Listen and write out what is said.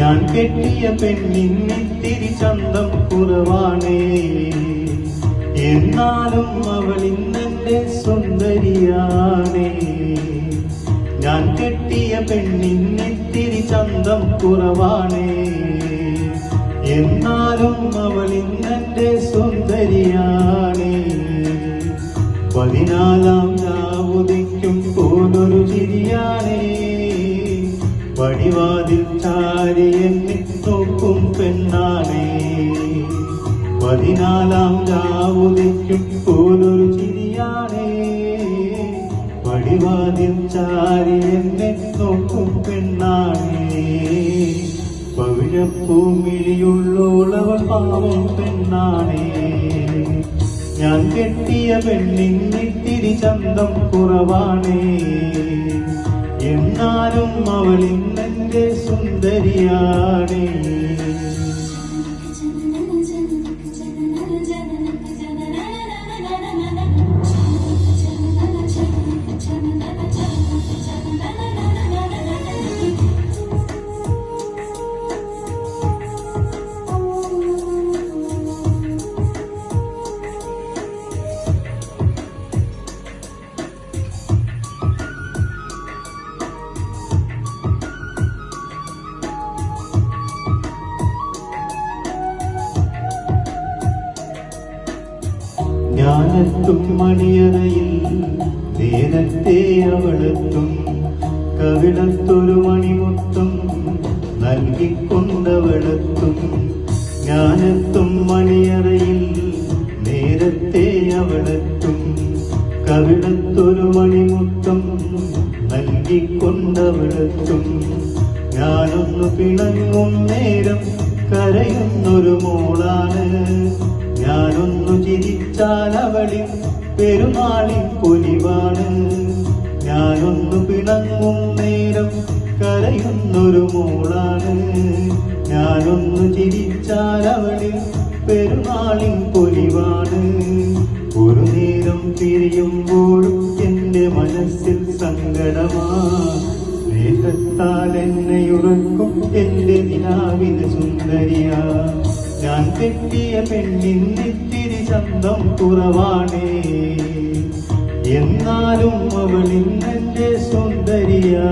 ഞാൻ കെട്ടിയ പെണ്ണിന്നിത്തിരി ചന്തം കുറവാണേ. എന്നാലും അവൾ ഇന്നെന്റെ സുന്ദരിയാണേ. ഞാൻ കെട്ടിയ പെണ്ണിന്നിത്തിരി ചന്തം കുറവാണേ. എന്നാലും അവൾ ഇന്നെന്റെ സുന്ദരിയാണേ. പതിനാലാം രാവുദിക്കും പോലൊരു ചിരിയാണേ. വടിവാതിൽ ചാരി എന്നെ നോക്കും പെണ്ണാണേ. പതിനാലാം രാവുദിക്കും പോലൊരു ചിരിയാണേ. പടിവാതിൽ ചാരി എന്നെ നോക്കും പെണ്ണാണേ. പവിഴപ്പൂമിഴിയുള്ളോളവൾ പാവം പെണ്ണാണേ. ഞാൻ കെട്ടിയ പെണ്ണിന്നിത്തിരി ചന്തം കുറവാണേ. എന്നാലും അവൾ ഇന്നെന്റെ സുന്ദരിയാണേ. ഞാനെത്തും മണിയറയിൽ നേരത്തെ അവളെത്തും. കവിളത്തൊരു മണിമുത്തും നൽകിക്കൊണ്ടവളെത്തും. ഞാനെത്തും മണിയറയിൽ നേരത്തെ അവളെത്തും. കവിളത്തൊരു മണിമുത്തം നൽകിക്കൊണ്ടവളെത്തും. ഞാനൊന്നു പിണങ്ങും നേരം കരയുന്നൊരു മോളാണ്. ഞാനൊന്നു ചിരിച്ചാൽ അവളിൽ പെരുമാളിൻ പൊലിവാണ്. ഞാനൊന്നു പിണങ്ങും നേരം കരയുന്നൊരു മോളാണ്. ഞാനൊന്നു ചിരിച്ചാൽ അവളിൽ പെരുമാളിൻ പൊലിവാണ്. ഒരു നേരം പിരിയുമ്പോഴും എന്റെ മനസ്സിൽ സങ്കടമാ. സ്നേഹത്താൽ എന്നെ ഉറക്കും എന്റെ നിലാവിന് സുന്ദരിയ. ഞാൻ കെട്ടിയ പെണ്ണിന്നിത്തിരി ചന്തം കുറവാണേ. എന്നാലും അവൾ ഇന്നെന്റെ സുന്ദരിയാ